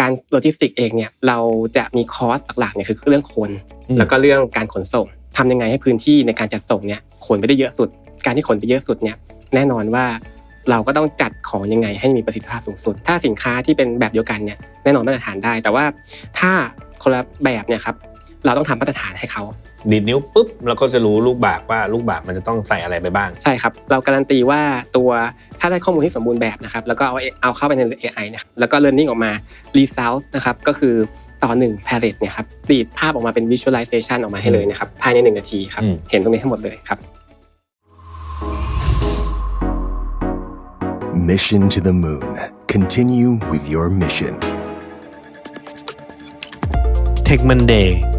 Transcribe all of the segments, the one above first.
การโลจิสติกเองเนี่ยเราจะมีคอสหลักๆเนี่ยคือเรื่องคนอืมแล้วก็เรื่องการขนส่งทำยังไงให้พื้นที่ในการจัดส่งเนี่ยขนไปได้เยอะสุด การที่ขนไปเยอะสุดเนี่ยแน่นอนว่าเราก็ต้องจัดของยังไงให้มีประสิทธิภาพสูงสุด ถ้าสินค้าที่เป็นแบบเดียวกันเนี่ยแน่นอนมาตรฐานได้ แต่ว่าถ้าคนละแบบเนี่ยครับ เราต้องทำมาตรฐานให้เขาดีดนิ้วปุ๊บเราก็จะรู้ลูกบากว่าลูกบากมันจะต้องใส่อะไรไปบ้าง ใช่ครับ เราการันตีว่าตัวถ้าได้ข้อมูลที่สมบูรณ์แบบนะครับแล้วก็เอาเอาเข้าไปใน AI นะครับแล้วก็ learning ออกมา result นะครับก็คือต่อหนึ่ง palette เนี่ยครับดีดภาพออกมาเป็น visualization ออกมาให้เลยนะครับภายในหนึ่งนาทีครับอืมเห็นตรงนี้ทั้งหมดเลยครับ Mission to the Moon. Continue with your mission. Tech Monday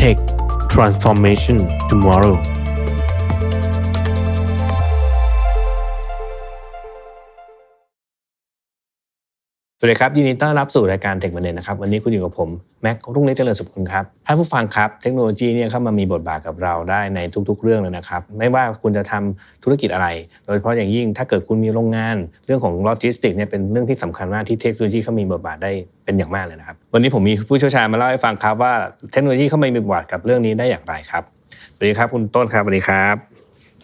Tech Transformation Tomorrow สวัสดีครับยินดีต้อนรับสู่รายการเทค m ันเดนะครับวันนี้คุณอยู่กับผมแม็กรุ่งเล็กเจริญสุขคุณครับท่านผู้ฟังครับเทคโนโลยีเนี่ยเข้ามามีบทบาทกับเราได้ในทุก ๆ เรื่องเลยนะครับไม่ว่าคุณจะทำธุรกิจอะไร โดยเฉพาะอย่างยิ่งถ้าเกิดคุณมีโรงงาน เรื่องของโลจิสติกเนี่ยเป็นเรื่องที่สำคัญมากที่เทคโนโลยีเข้ามีบทบาทได้เป็นอย่างมากเลยนะครับวันนี้ผมมีผู้เชี่ยวชาญมาเล่าให้ฟังครับว่าเทคโนโลยีเข้ามามีบทบาทกับเรื่องนี้ได้อย่างไรครับสวัสดีครับคุณต้นครับสวัสดีครับ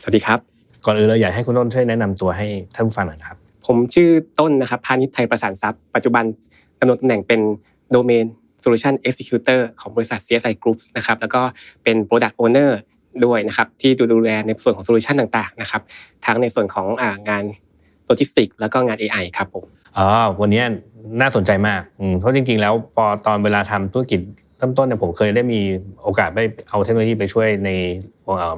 สวัสดีครับ ก่อนอื่นเราอยากให้คุณต้นช่วยแนะนำตัวให้ท่านผู้ฟังหน่อยนะครับ ผมชื่อต้นนะครับพาณิชย์ไทยประสานทรัพย์ปัจจุบันดำรงตำแหน่งเป็น Domain Solution Executor ของบริษัท CSI Group นะครับแล้วก็เป็น Product Owner ด้วยนะครับที่ดูแลในส่วนของโซลูชันต่างๆนะครับทั้งในส่วนของงานโลจิสติกแล้วก็งาน AI ครับผมอ๋อวันนี้น่าสนใจมากเพราะจริงๆ แล้วพอตอนเวลาทำธุรกิจ เริ่มต้นเนี่ยผมเคยได้มีโอกาสไปเอาเทคโนโลยีไปช่วยใน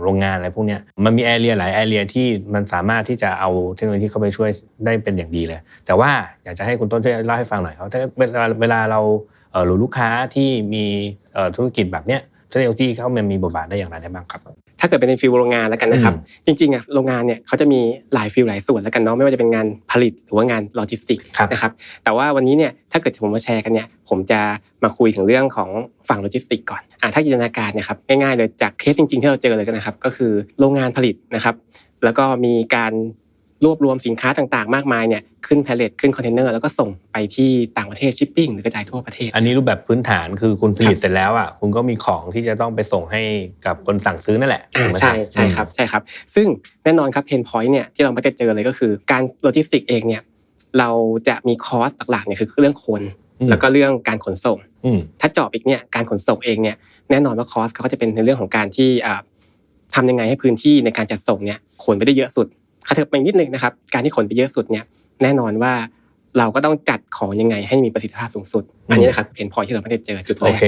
โรงงานอะไรพวกนี้มันมีแอเรียหลายแอเรียที่มันสามารถที่จะเอาเทคโนโลยีเข้าไปช่วยได้เป็นอย่างดีเลย แต่ว่าอยากจะให้คุณต้นช่วยเล่าให้ฟังหน่อยครับถ้าเวลาเวลาเราหรือลูกค้าที่มีธุรกิจแบบเนี้ยเทคโนโลยีเข้ามามีบทบาทได้อย่างไรได้บ้างครับ ถ้าเกิดเป็นในฟิลโรงงานแล้วกันนะครับ จริงๆอะโรงงานเนี่ยเขาจะมีหลายฟิลหลายส่วนแล้วกันเนาะไม่ว่าจะเป็นงานผลิตหรือว่างานโลจิสติกครับนะครับแต่ว่าวันนี้เนี่ยถ้าเกิดผมมาแชร์กันเนี่ยผมจะมาคุยถึงเรื่องของฝั่งโลจิสติกก่อนอะถ้าจินตนาการเนี่ยครับง่ายๆเลยจากเคสจริง ๆ ที่เราเจอเลยกันนะครับ ก็คือโรงงานผลิตนะครับ แล้วก็มีการ รวบรวมสินค้าต่างๆ มากมายเนี่ยขึ้นแพลเลตขึ้นคอนเทนเนอร์แล้วก็ส่งไปที่ต่างประเทศชิปปิ้งหรือกระจายทั่วประเทศ อันนี้รูปแบบพื้นฐานคือคุณผลิคตรับเสร็จแล้วอะคุณก็มีของที่จะต้องไปส่งให้กับคนสั่งซื้อนั่นแหละอ่าถูกไหมใช่ใช่ครับใช่ครับ ซึ่งแน่นอนครับเพนพอยต์เนี่ยที่เราไม่ได้เจอเลยก็คือ การโลจิสติกเองเนี่ยเราจะมีคอสหลักๆเนี่ยคือเรื่องคนอืมแล้วก็เรื่องการขนส่งอืมถ้าเจาะอีกเนี่ยการขนส่งเองเนี่ยแน่นอนว่าคอสเขาก็จะเป็นในเรื่องของการที่อ่าทำยังไงให้พื้นที่ในการจัดส่งเนี่ยขนไปได้เยอะสุด คาเถิบไปนิดนึงนะครับ การที่ขนไปเยอะสุดเนี่ยแน่นอนว่าเราก็ต้องจัดของยังไงให้มีประสิทธิภาพสูงสุด อันนี้นะครับเพนพอยที่เราไม่ได้เจอจุดแรโอกเค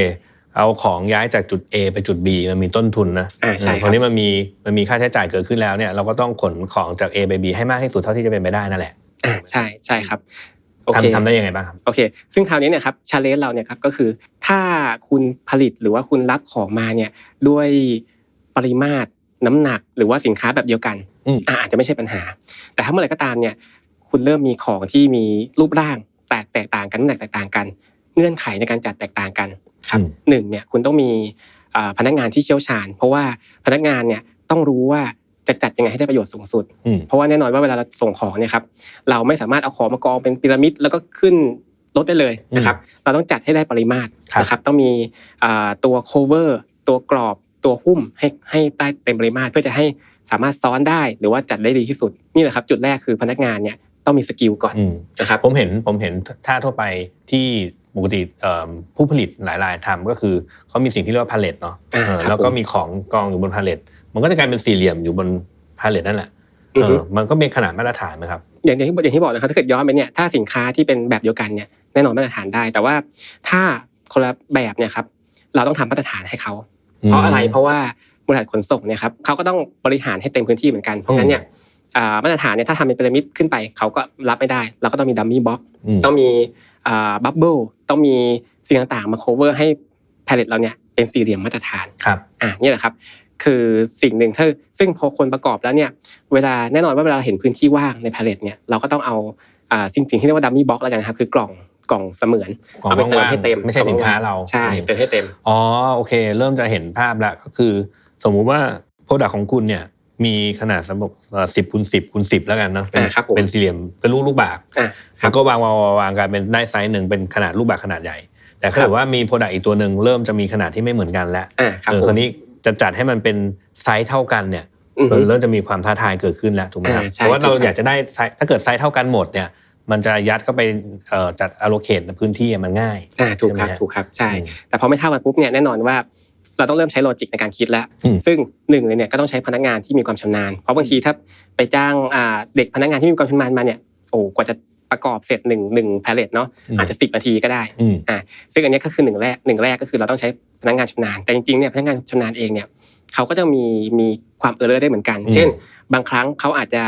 เอาของย้ายจากจุด A ไปจุด B มันมีต้นทุนนะอ่าใช่ครับตอนนี้มันมีมันมีค่าใช้จ่ายเกิดขึ้นแล้วเนี่ยเราก็ต้องขนของจาก A ไป B ให้มากที่สุดเท่าที่จะเป็นไปได้นั่นแหละอ่าใช่ใช่ครับโอเคทำทำได้ยังไงบ้างครับโอเค ซึ่งคราวนี้เนี่ยครับชาเลนจ์เราเนี่ยครับก็คือ ถ้าคุณผลิตหรือว่าคุณรับของมาเนี่ยด้วยปริมาตรน้ำหนักหรือว่าสินค้าแบบเดียวกัน อืมอะอาจจะไม่ใช่ปัญหา แต่ถ้าเมื่อไหร่ก็ตามเนี่ย คุณเริ่มมีของที่มีรูปร่างแตกแตกต่างกันน้ำหนักแตกต่างกัน เงื่อนไขในการจัดแตกต่างกันครับอืมหนึ่งเนี่ยคุณต้องมีอ่าพนักงานที่เชี่ยวชาญ เพราะว่าพนักงานเนี่ยต้องรู้ว่าจะจัดยังไงให้ได้ประโยชน์สูงสุดอืมเพราะว่าแน่นอนว่าเวลาเราส่งของเนี่ยครับเราไม่สามารถเอาของมากองเป็นพีระมิดแล้วก็ขึ้นรถได้เลยนะครับ เราต้องจัดให้ได้ปริมาตรครับนะครับ ต้องมีอ่าตัว cover ตัวกรอบ ตัวหุ้มให้ให้ได้เต็มปริมาตรเพื่อจะให้สามารถซ้อนได้หรือว่าจัดได้ดีที่สุดนี่แหละครับ จุดแรกคือพนักงานเนี่ยต้องมีสกิลก่อนอืมนะครับผมเห็นผมเห็นท่าทั่วไปที่ปกติเอ่อผู้ผลิตหลายรายทำก็คือเขามีสิ่งที่เรียกว่าพาเลตเนาะอ่าเออครับแล้วก็ผมมีของกองอยู่บนพาเลตมันก็จะกลายเป็นสี่เหลี่ยมอยู่บนพาเลตนั่นแหละอือเอฮึอมันก็เป็นขนาดมาตรฐานนะครับอย่างอย่างที่อย่างที่บอกนะครับถ้าเกิดย้อนไปเนี่ยถ้าสินค้าที่เป็นแบบเดียวกันเนี่ยแน่นอนมาตรฐานได้ แต่ว่าถ้าคนละแบบเนี่ยครับเราต้องทำมาตรฐานให้เขา เพราะอะไรเพราะว่าบริษัทขนส่งเนี่ยครับเขาก็ต้องบริหารให้เต็มพื้นที่เหมือนกันเพราะงั้นเนี่ยอ่ามาตรฐานเนี่ยถ้าทำเป็นพีระมิดขึ้นไปเขาก็รับไม่ได้ เราก็ต้องมีดัมมี่บ็อกอืมต้องมีบับเบิลต้องมีสิ่งต่างๆ มา cover ให้แพลเลตเราเนี่ยเป็นสี่เหลี่ยมมาตรฐานครับอ่านี่แหละครับคือสิ่งหนึ่งถ้าซึ่งพอคนประกอบแล้วเนี่ยเวลาแน่นอนว่าเวลาเราเห็นพื้นที่ว่างในพาเลตเนี่ยเราก็ต้องเอาอ่าสิ่งที่เรียกว่าดัมมี่บ็อกแล้วกันครับคือกล่องกล่องเสมือนกล่องเอาไปเติมว่างๆให้เต็มไม่ใช่สินค้าเราใช่อืมเติมให้เต็มอ๋อโอเค เริ่มจะเห็นภาพแล้วก็คือ สมมุติว่าโปรดักของคุณเนี่ยมีขนาดสำหรับสิบคูณสิบคูณสิบแล้วกันเนาะเป็นอ่าครับผมเป็นสี่เหลี่ยมเป็นลูกลูกบากอะครัแล้บวก็วางวางวางวางกันเป็นได้ไซส์หนึ่งเป็นขนาดลูกบากขนาดใหญ่ แต่ถ้าเกิดว่ามีโปรดักต์อีกตัวหนึ่งเริ่มจะมีขนาดที่ไม่เหมือนกันแล้วอะครับเออผมคราวนี้จะจัดให้มันเป็นไซส์เท่ากันเนี่ยอือฮึมันเริ่มจะมีความท้าทายเกิดขึ้นแล้วถูกไหมครับอ่าใช่เพราะว่าเราถูกครับอยากจะได้ไซส์ถ้าเกิดไซส์เท่ากันหมดเนี่ย มันจะยัดเข้าไปเอ่อจัด allocate ในพื้นที่มันง่ายอ่าถูกครับใช่ไหมฮะถูกครับใช่อืมแต่พอไม่เท่ากันปุ๊บเนี่ยแน่นอนว่าเราต้องเริ่มใช้โลจิกในการคิดแล้วอืมซึ่งหนึ่งเลยเนี่ยก็ต้องใช้พนักงานที่มีความชำนาญ เพราะบางทีถ้าไปจ้างอ่าเด็กพนักงานที่มีความชำนาญมาเนี่ย โอ้กว่าจะประกอบเสร็จหนึ่งหนึ่งแพลเลตเนาะอืมอาจจะสิบนาทีก็ได้อืมซึ่งอันเนี้ยก็คือหนึ่งแรกหนึ่งแรกก็คือเราต้องใช้พนักงานชำนาญ แต่จริงๆเนี่ยพนักงานชำนาญเองเนี่ยเขาก็จะมีมีความเออร์เลอร์ได้เหมือนกันอืมเช่น บางครั้งเขาอาจจะ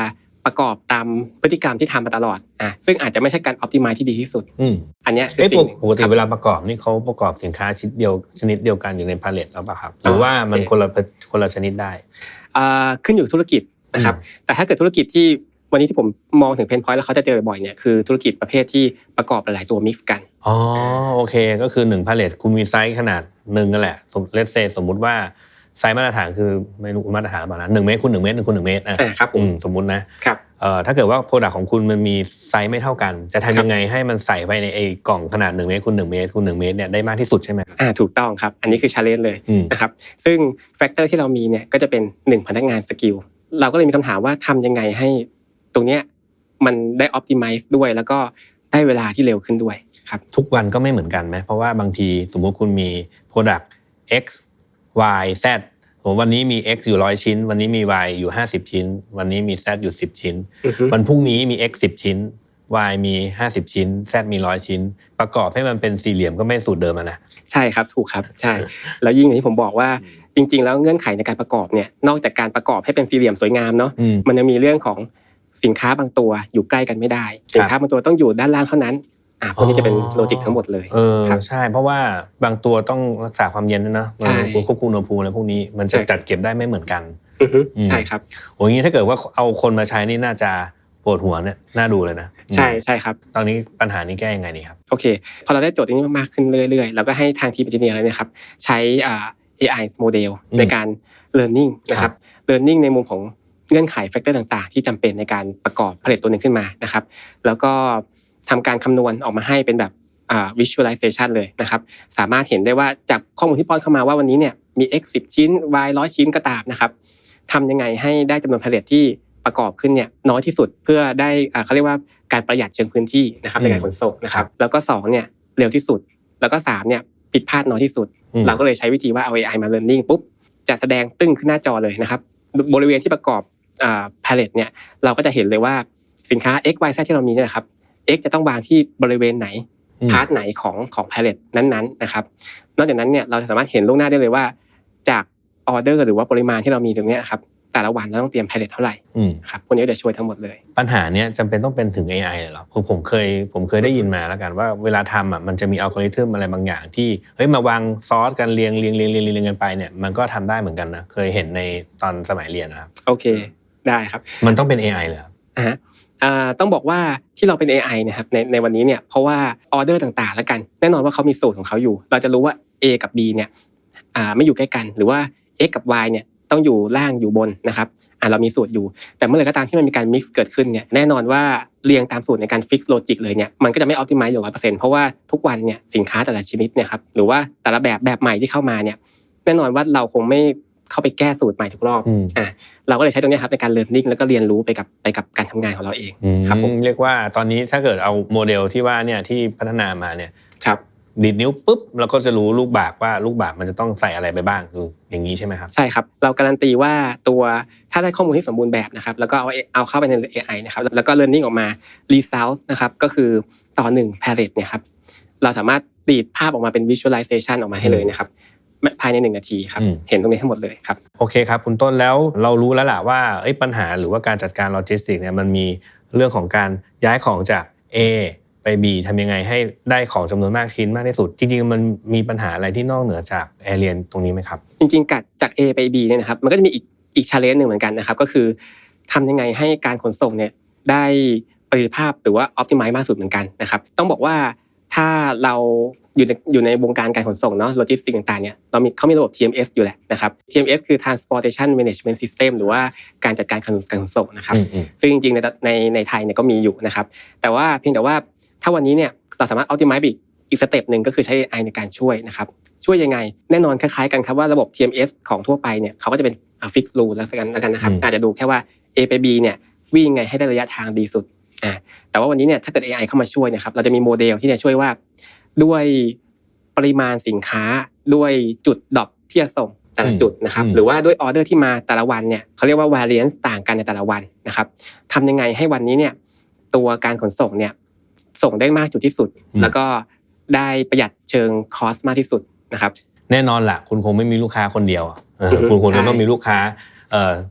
ประกอบตามพฤติกรรมที่ทำมาตลอดอะซึ่งอาจจะไม่ใช่การออ t ติม e ที่ดีที่สุดอืมอันเนี้ยคือเอ้ยสิ่งหนึ่งปกติครับเวลาประกอบนี่เขาประกอบสินค้าชนิดเดียวชนิดเดียวกันอยู่ในพาเลตหรือเปล่าครับหรือว่ามันโอเคคนละคนละชนิดได้อ่าขึ้นอยู่ธุรกิจนะครับแต่ถ้าเกิดธุรกิจที่วันนี้ที่ผมมองถึงเพนพอยต์แล้วเขาจะเจอบ่อยๆเนี่ยคือธุรกิจประเภทที่ประกอบหลาย ๆ ตัวมิกซ์กันอ๋อโอเค ก็คือหนึ่งพาเลตคุณมีไซส์ขนาดหนึ่งนั่นแหละสมเลสเซสมมุติว่า ไซส์มาตรฐานคือไม่รู้มาตรฐานหรือเปล่านะหนึ่งเมตรคูณหนึ่งเมตรหนึ่งคูณหนึ่งเมตรอะอ่าครับผมอืมสมมุตินะครับเอ่อถ้าเกิดว่าโปรดักของคุณมันมีไซส์ไม่เท่ากัน จะครัทำบยังไงให้มันใส่ไปในไอ้กล่องขนาดหนึ่งเมตรคูณหนึ่งเมตรคูณหนึ่งเมตรเนี่ยได้มากที่สุดใช่ไหมอ่าถูกต้องครับ อันนี้คือชาเลนจ์เลยอืมนะครับซึ่งแฟกเตอร์ที่เรามีเนี่ยก็จะเป็นหนึ่งพนักงานสกิลเราก็เลยมีคำถามว่าทำยังไงให้ตรงเนี้ยมันได้ออ t ติ i z e ด้วยแล้วก็ได้เวลาที่เร็วขึ้นด้วยครับทุกวันก็ไม่เหมือนกันไหมเพราะว่าบางทีสมมุติคุณมี Product X Y Z ผมวันนี้มี X อยู่ร้อยชิ้น วันนี้มี Y อยู่50ชิ้น วันนี้มี Z อยู่10ชิ้น วันพรุ่งนี้มี X 10ชิ้น Y มี50ชิ้น Z มีร้อยชิ้น ประกอบให้มันเป็นสี่เหลี่ยมก็ไม่สูตรเดิมอะนะใช่ครับถูกครับใช่ แล้วยิ่งอย่างที่ผมบอกว่าจริง ๆ แล้วเงื่อนไขในการประกอบเนี่ยนอกจากการประกอบให้เป็นสี่เหลี่ยมสวยงามเนาะอืมมันยังมีเรื่องของสินค้าบางตัวอยู่ใกล้กันไม่ได้ สินค้าบางตัวต้องอยู่ด้านล่างเท่านั้น อ่าพวกนี้จะเป็นโลจิกทั้งหมดเลยเออครับใช่ เพราะว่าบางตัวต้องรักษาความเย็นด้วยนะใช่มันควบคุมอุณหภูมิอะไรพวกนี้มันจะใช่จัดเก็บได้ไม่เหมือนกันอือฮึอืมใช่ครับโอ้ยงี้ถ้าเกิดว่าเอาคนมาใช้นี่น่าจะปวดหัวเนี่ยน่าดูเลยนะ ใช่ใช่ครับ ตอนนี้ปัญหานี้แก้ยังไงดีครับ โอเค พอเราได้โจทย์นี้มากขึ้นเรื่อยๆเราก็ให้ทางทีม e อนจิเนียร์เลยนะครับ ใช้อ่า AI โมเดลอืมในการ learning นะครับ learning ในมุมของเงื่อนไขแฟกเตอร์ต่างๆ ที่จำเป็นในการประกอบผลิตตัวหนึ่งขึ้นมานะครับ แล้วก็ ทำการคำนวณออกมาให้เป็นแบบอ่า visualization เลยนะครับ สามารถเห็นได้ว่าจากข้อมูลที่ป้อนเข้ามาว่าวันนี้เนี่ยมี x 10 ชิ้น y 100 ชิ้นก็ตามนะครับทำยังไงให้ได้จำนวนผลิตที่ประกอบขึ้นเนี่ยน้อยที่สุดเพื่อได้อ่าเขาเรียกว่าการประหยัดเชิงพื้นที่นะครับในการขนส่งนะครับ แล้วก็สองเนี่ยเร็วที่สุด แล้วก็สามเนี่ยผิดพลาดน้อยที่สุดอืมเราก็เลยใช้วิธีว่าเอา AI มา learning ปุ๊บจะแสดงตึ้งขึ้นหน้าจอเลยนะครับ บริเวณที่ประกอบอ่า palette เนี่ยเราก็จะเห็นเลยว่าสินค้า X Y Z ที่เรามีเนี่ยนะครับ X จะต้องวางที่บริเวณไหนอืมพาร์ทไหนของของ palette นั้นๆนะครับ นอกจากนั้นเนี่ยเราจะสามารถเห็นล่วงหน้าได้เลยว่า จากออเดอร์หรือว่าปริมาณที่เรามีตรงเนี้ยครับแต่ละวันเราต้องเตรียม palette เท่าไหร่อืมครับพวกนี้จะช่วยทั้งหมดเลย ปัญหาเนี้ยจำเป็นต้องเป็นถึง AI เลยเหรอผมผมเคยผมเคยได้ยินมาแล้วกันว่าเวลาทำอะมันจะมีอัลกอริทึมอะไรบางอย่าง ที่เฮ้ยมาวางซอสกันเรียงเรียงเรียงเรียงเรียงกันไปเนี่ยมันก็ทำได้เหมือนกันนะเคยเห็นในตอนสมัยเรียนนะครับโอเคได้ครับ มันต้องเป็น AI เลยเหรออ่าฮะอ่า ต้องบอกว่าที่เราเป็น AI นะครับในในวันนี้เนี่ยเพราะว่าออเดอร์ต่างๆ แล้วกัน แน่นอนว่าเขามีสูตรของเขาอยู่ เราจะรู้ว่า A กับ B เนี่ยไม่อยู่ใกล้กัน หรือว่า X กับ Y เนี่ยต้องอยู่ล่างอยู่บนนะครับเรามีสูตรอยู่ แต่เมื่อไหร่ก็ตามที่มันมีการ mix เกิดขึ้นเนี่ยแน่นอนว่าเรียงตามสูตรในการ fix logic เลยเนี่ยมันก็จะไม่ optimize อยู่ร้อยเปอร์เซ็นต์เพราะว่าทุกวันเนี่ยสินค้าแต่ละชนิดเนี่ยครับหรือว่าแต่ละแบบแบบใหม่ที่เข้ามาเนี่ยแน่นอนว่าเราคงไม่ เข้าไปแก้สูตรใหม่ทุกรอบอืมอ่าเราก็เลยใช้ตรงเนี้ยครับในการ learning แล้วก็เรียนรู้ไปกับไปกับการทำงานของเราเองอืมครับผมเรียกว่าตอนนี้ถ้าเกิดเอาโมเดลที่ว่าเนี่ยที่พัฒนามาเนี่ยครับดีดนิ้วปุ๊บเราก็จะรู้ลูกบากว่าลูกบากมันจะต้องใส่อะไรไปบ้างคืออย่างนี้ใช่ไหมครับใช่ครับ เราการันตีว่าตัวถ้าได้ข้อมูลที่สมบูรณ์แบบนะครับแล้วก็เอาเอาเข้าไปใน AI นะครับแล้วก็ learning ออกมา result นะครับก็คือต่อหนึ่ง palette เนี่ยครับเราสามารถตีดภาพออกมาเป็น visualization ออกมาให้เลยนะครับ ภายในหนึ่งนาทีครับอืมเห็นตรงนี้ทั้งหมดเลยครับ โอเคครับ คุณต้นแล้วเรารู้แล้วล่ะว่าเอ้ยปัญหาหรือว่าการจัดการโลจิสติกเนี่ยมันมีเรื่องของการย้ายของจาก A ไป B ทำยังไงให้ได้ของจำนวนมากชิ้นมากที่สุด จริงๆ มันมีปัญหาอะไรที่นอกเหนือจากแอเรียนตรงนี้ไหมครับ จริงๆกัดจาก A ไป B เนี่ยนะครับมันก็จะมีอีกอีก challenge หนึ่งเหมือนกันนะครับก็คือทำยังไงให้การขนส่งเนี่ยได้ประสิทธิภาพหรือว่า optimize มากสุดเหมือนกันนะครับต้องบอกว่าถ้าเรา อยู่ในอยู่ในวงการการขนส่งเนาะโลจิสติกต่างๆเนี่ยเรามีเขามีระบบ TMS อยู่แหละนะครับ TMS คือ Transportation Management System หรือว่าการจัดการการการขนส่งนะครับอืมอืมซึ่งจริงๆในในในไทยเนี่ยก็มีอยู่นะครับ แต่ว่าเพียงแต่ว่าถ้าวันนี้เนี่ยเราสามารถ optimize ไปอีกอีกสเต็ปหนึ่งก็คือใช้ AI ในการช่วยนะครับ ช่วยยังไง แน่นอนคล้ายๆกันครับว่าระบบ TMS ของทั่วไปเนี่ยเขาก็จะเป็น fix rule แล้วกันแล้วกันนะครับอืมอาจจะดูแค่ว่า A ไป B เนี่ยวิ่งยังไงให้ได้ระยะทางดีสุดอ่าแต่ว่าวันนี้เนี่ยถ้าเกิด AI เข้ามาช่วยเนะครับเราจะมีโมเดลที่จะช่วยว่า ด้วยปริมาณสินค้าด้วยจุดดรอปที่จะส่งแต่ละจุดนะครับอืมหรือว่าด้วยออเดอร์ที่มาแต่ละวันเนี่ยเขาเรียกว่า variance ต่างกันในแต่ละวันนะครับทำยังไงให้วันนี้เนี่ยตัวการขนส่งเนี่ยส่งได้มากจุดที่สุด แล้วก็ได้ประหยัดเชิงคอสมากที่สุดนะครับแน่นอนล่ะ คุณคงไม่มีลูกค้าคนเดียวอะเอออือฮึคุณควรใช่จะต้องมีลูกค้าเอ่อ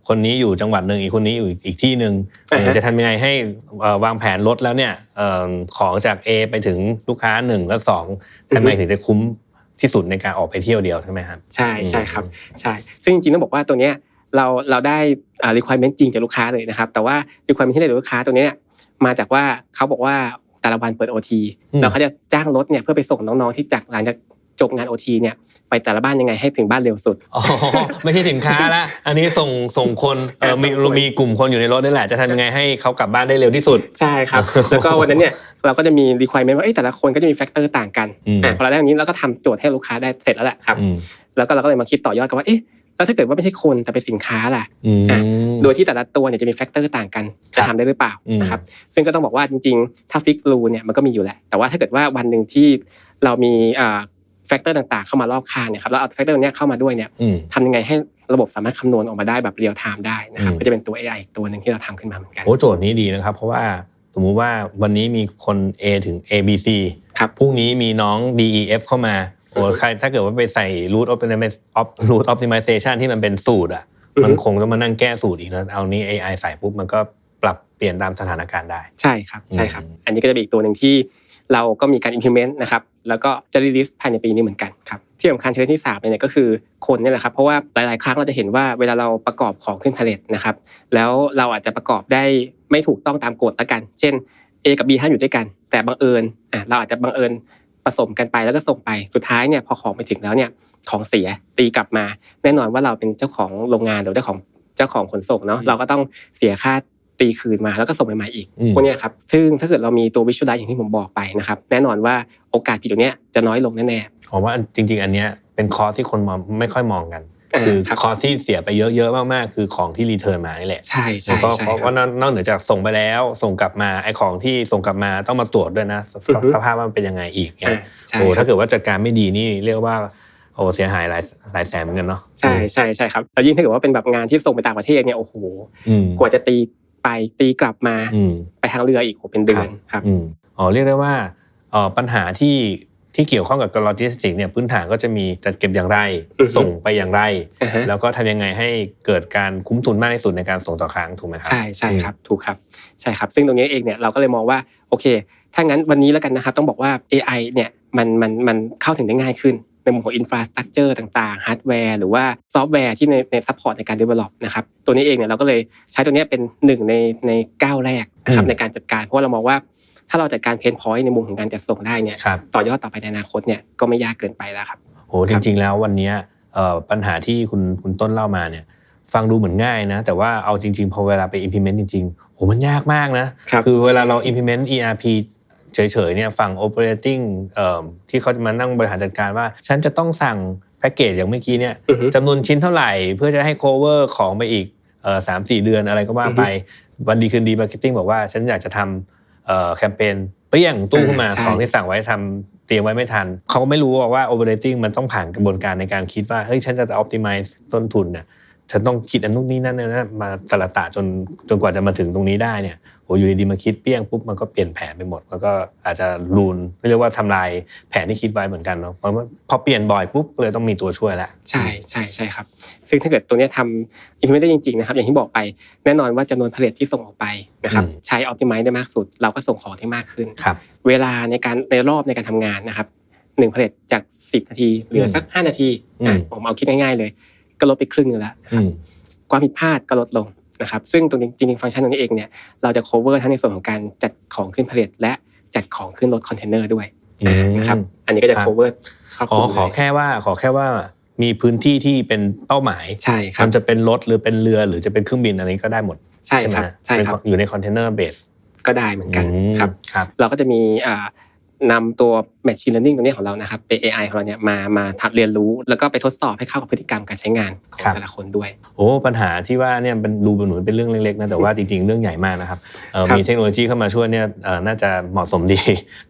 คนนี้อยู่จังหวัดหนึ่งอีกคนนี้อยู่อีกที่หนึ่งอ่าฮะจะทำยังไงให้เอ่อวางแผนรถแล้วเนี่ยเอ่อของจาก A ไปถึงลูกค้าหนึ่งและสองทำไมถึงจะคุ้มที่สุดในการออกไปเที่ยวเดียวใช่ไหมครับใช่ใช่ครับใช่ซึ่งจริงๆต้องบอกว่าตัวเนี้ยเราเราได้อ่า requirement จริงจากลูกค้าเลยนะครับ แต่ว่า requirement ที่ได้จากลูกค้าตัวเนี้ยมาจากว่าเขาบอกว่าแต่ละวันเปิด OT อืมแล้วเขาจะจ้างรถเนี่ยเพื่อไปส่งน้องๆที่จากหลังจาก จบงาน OT เนี่ยไปแต่ละบ้านยังไงให้ถึงบ้านเร็วสุดอ๋อไม่ใช่สินค้าละอันนี้ส่งส่งคนเออมีส่งคนมีกลุ่มคนอยู่ในรถนี่แหละจะทำยังไงให้เขากลับบ้านได้เร็วที่สุดใช่ครับแล้วก็วันนั้นเนี่ยเราก็จะมี requirement ว่าเอ้ยแต่ละคนก็จะมีแฟกเตอร์ต่างกันอืมอะพอเราได้อย่างนี้เราก็ทำโจทย์ให้ลูกค้าได้เสร็จแล้วแหละครับอืมแล้วก็เราก็เลยมาคิดต่อยอดกันว่าเอ๊ะแล้วถ้าเกิดว่าไม่ใช่คนแต่เป็นสินค้าล่ะอืมอะโดยที่แต่ละตัวเนี่ยจะมีแฟกเตอร์ต่างกันจะทำได้หรือเปล่าอืมนะครับซึ่งก็ต้องบอกว่าจริงๆ ถ้าฟิกซ์รูเนี่ยมันก็มีอยู่แหละ แต่ว่าถ้าเกิดว่าวันหนึ่งที่เรามีแฟกเตอร์ต่างๆเข้ามารอบข้างเนี่ยครับแล้วเอาแฟกเตอร์เนี้ยเข้ามาด้วยเนี่ยอืมทำยังไงให้ระบบสามารถคำนวณออกมาได้แบบเรียลไทม์ได้นะครับอืมก็จะเป็นตัว AI อีกตัวหนึ่งที่เราทำขึ้นมาเหมือนกันโอ้โจทย์นี้ดีนะครับ เพราะว่าสมมุติว่าวันนี้มีคน A ถึง A B C ครับพรุ่งนี้มีน้อง D E F เข้ามาโอ้ใครถ้าเกิดว่าไปใส่ root optimization root optimization ที่มันเป็นสูตรอะอือฮึมันคงต้องมานั่งแก้สูตรอีกนะเอานี้ AI ใส่ปุ๊บมันก็ปรับเปลี่ยนตามสถานการณ์ได้ ใช่ครับใช่ครับอืมอันนี้ก็จะเป็นอีกตัวหนึ่งที่เราก็มีการ implement นะครับ แล้วก็จะ release ภายในปีนี้เหมือนกันครับที่สำคัญเทรนด์ที่สามเนี่ยก็คือคนเนี่ยแหละครับเพราะว่าหลาย ๆ ครั้งเราจะเห็นว่าเวลาเราประกอบของขึ้นพาเลทนะครับแล้วเราอาจจะประกอบได้ไม่ถูกต้องตามกฎละกัน เช่น A กับ B ห้ามอยู่ด้วยกัน แต่บังเอิญอะเราอาจจะบังเอิญผสมกันไปแล้วก็ส่งไปสุดท้ายเนี่ยพอของไปถึงแล้วเนี่ยของเสียตีกลับมา แน่นอนว่าเราเป็นเจ้าของโรงงานหรือเจ้าของเจ้าของขนส่งเนาะเราก็ต้องเสียค่า ตีคืนมาแล้วก็ส่งใหม่ๆอีกอืมพวกเนี้ยครับซึ่งถ้าเกิดเรามีตัววิชวลไลท์อย่างที่ผมบอกไปนะครับแน่นอนว่าโอกาสผิดตรงเนี้ยจะน้อยลงแน่ผมว่าจริง ๆ อันเนี้ยเป็นคอสที่คนมองไม่ค่อยมองกันอ่าคือครับคอสที่เสียไปเยอะๆมากๆ คือของที่รีเทิร์นมานี่แหละๆใช่แล้ใช่วก็ใช่เพราะครัว่าบนอกนอกเหนือจากส่งไปแล้วส่งกลับมาไอ้ของที่ส่งกลับมาต้องมาตรวจด้วยนะสอือฮึสภาพว่ามันเป็นยังไงอีกเนี่อ่ายใช่โอ้ครัถ้าบเกิดว่าจัดการไม่ดีนี่เรียกว่าโอ้เสียหายหลายหลายแสนเหมือนกันเนาะใช่ใช่ใช่ครับแล้วยิ่งถ้าเกิดว่าเป็นแบบงานที่ส่งไปต่างประเทศเนี่ยโอ้โหอืมกว่าจะตี ไปตีกลับมาอืมไปทางเรืออีกโหเป็นเดือนครับอืมอ๋อเรียกได้ว่าเอ่อปัญหาที่ที่เกี่ยวข้องกับโลจิสติกเนี่ยพื้นฐานก็จะมีจัดเก็บอย่างไรอือฮึส่งไปอย่างไรอ่าฮะแล้วก็ทำยังไงให้เกิดการคุ้มทุนมากที่สุดในการส่งต่อครั้งถูกไหมครัใช่ใช่ครับถูกครับใช่ครับ ซึ่งตรงนี้เองเนี่ยเราก็เลยมองว่าโอเคถ้างั้นวันนี้แล้วกันนะครับต้องบอกว่า AI เนี่ยมันมันมันเข้าถึงได้ง่ายขึ้น ในมุมของอินฟราสตรักเจอร์ต่างๆฮาร์ดแวร์หรือว่าซอฟต์แวร์ที่ในในซัพพอร์ตในการ develop นะครับตัวนี้เองเนี่ยเราก็เลยใช้ตัวเนี้ยเป็นหนึ่งในในก้าวแรกนะครับอืมในการจัดการ เพราะว่าเรามองว่าถ้าเราจัดการเพนพอยต์ในมุมของการจัดส่งได้เนี่ยครับต่อยอดต่อไปในอนาคตเนี่ยก็ไม่ยากเกินไปแล้วครับโหจริง ๆ แล้ววันเนี้ยเอ่อปัญหาที่คุณคุณต้นเล่ามาเนี่ยฟังดูเหมือนง่ายนะ แต่ว่าเอาจริง ๆ พอเวลาไป implement จริงๆโหมันยากมากนะครับอเวลาเรา implement ERP เฉยๆเนี่ยฝั่ง operating เอ่อที่เขาจะมานั่งบริหารจัดการว่า ฉันจะต้องสั่งแพ็กเกจอย่างเมื่อกี้เนี่ยอือฮึจำนวนชิ้นเท่าไหร่ เพื่อจะให้ cover ของไปอีกเอ่อสามสี่เดือนอะไรก็ว่าไปวันดีคืนดี marketing บอกว่าฉันอยากจะทำเอ่อแคมเปญเปรี้ยงตู้ขึ้นมาใช่ของที่สั่งไว้ทำเตรียมไว้ไม่ทัน เขาก็ไม่รู้ว่า operating มันต้องผ่านกระบวนการในการคิดว่าเฮ้ยฉันจะ optimize ต้นทุนเนี่ย ฉันต้องคิดอันนู้นนี่นั่นเนี่ยนะมาสลัดตะจนจนกว่าจะมาถึงตรงนี้ได้เนี่ยโหอยู่ดีๆมาคิดเปี้ยงปุ๊บมันก็เปลี่ยนแผนไปหมดแล้วก็อาจจะรูนไม่เรียกว่าทำลายแผนที่คิดไว้เหมือนกันเนาะเพราะว่าพอเปลี่ยนบ่อยปุ๊บเลยต้องมีตัวช่วยแล้วใช่ใช่ใช่ครับ ซึ่งถ้าเกิดตัวเนี้ยทำ implement ได้จริงๆนะครับอย่างที่บอกไปแน่นอนว่าจำนวนผลิตที่ส่งออกไปนะครับอืมใช้ optimize ได้มากสุด เราก็ส่งของได้มากขึ้นครับเวลาในการในรอบในการทำงานนะครับหนึ่งผลิตจาก 10 นาทีเหลือสัก 5 นาทีอืมอะผมเอาคิดง่ายๆเลย ก็ลดไปครึ่งหนึงแล้วนะคอืรับมความผิดพลาดก็ลดลงนะครับซึ่งตรงนี้จริงๆฟังก์ชันตรงนี้เองเนี่ยเราจะ cover ทั้งในส่วนของการจัดของขึ้นผลิตและจัดของขึ้นรถคอนเทนเนอร์ด้วยอืมนะครับอันนี้ก็จะครับ cover ครอบขคอลุมขอเลยแค่ว่าขอแค่ว่ามีพื้นที่ที่เป็นเป้าหมายใช่ครัมับนจะเป็นรถหรือเป็นเรือหรือจะเป็นเครื่องบินอะไรก็ได้หมดใช่ไหมครับใช่ครับเป็นอยู่ในคอนเทนเนอร์เบสก็ได้เหมือนกันครับครับเราก็จะมี อ่านำตัว Machine Learning ตัวนี้ของเรานะครับเป็น AI ของเราเนี่ยมามาทัดเรียนรู้ แล้วก็ไปทดสอบให้เข้ากับพฤติกรรมการใช้งานของครับแต่ละคนด้วยโอ้ปัญหาที่ว่าเนี่ยเป็นดูเหมือนเป็นเรื่องเล็กๆนะแต่ว่าจริงๆ เรื่องใหญ่มากนะครับเอ่อครับมีเทคโนโลยีเข้ามาช่วยเนี่ยเอ่อน่าจะเหมาะสมดี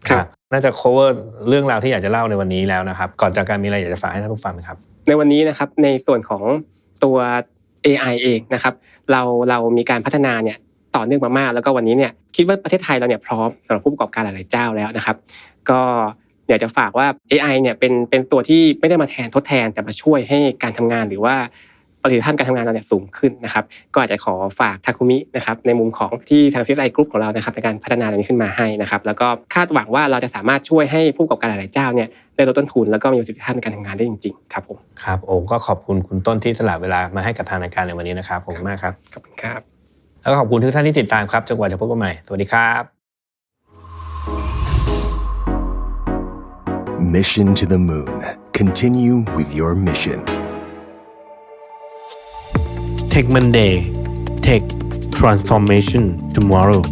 ครับน่าจะ cover เรื่องราวที่อยากจะเล่าในวันนี้แล้วนะครับ ก่อนจากการมีอะไรอยากจะฝากให้ท่านผู้ฟังไหมครับ ในวันนี้นะครับในส่วนของตัว AI เองนะครับเราเรามีการพัฒนาเนี่ย ต่อเนื่องมามากแล้วก็วันนี้เนี่ยคิดว่าประเทศไทยเราเนี่ยพร้อมสำหรับผู้ประกอบการหลาย ๆ เจ้าแล้วนะครับ ก็อยากจะฝากว่า AI เนี่ยเป็นเป็นตัวที่ไม่ได้มาแทนทดแทนแต่มาช่วยให้การทำงานหรือว่าประสิทธิภาพการทำงานเราเนี่ยสูงขึ้นนะครับ ก็อาจจะขอฝากทาคุมินะครับในมุมของที่ทาง CSI Group ของเรานะครับในการพัฒนาตรงนี้ขึ้นมาให้นะครับ แล้วก็คาดหวังว่าเราจะสามารถช่วยให้ผู้ประกอบการหลายๆเจ้าเนี่ยได้ลดต้นทุนแล้วก็มีประสิทธิภาพในการทำงานได้จริงๆครับผมครับโอ้ก็ขอบคุณคุณต้นที่สละเวลามาให้กับทางรายการในวันนี้นะครับขอบคุณมากครับขอบคุณครับ แล้วก็ขอบคุณทุกท่านที่ติดตามครับจนกว่าจะพบกันใหม่ สวัสดีครับ Mission to the moon. Continue with your mission. Tech Monday Tech Transformation Tomorrow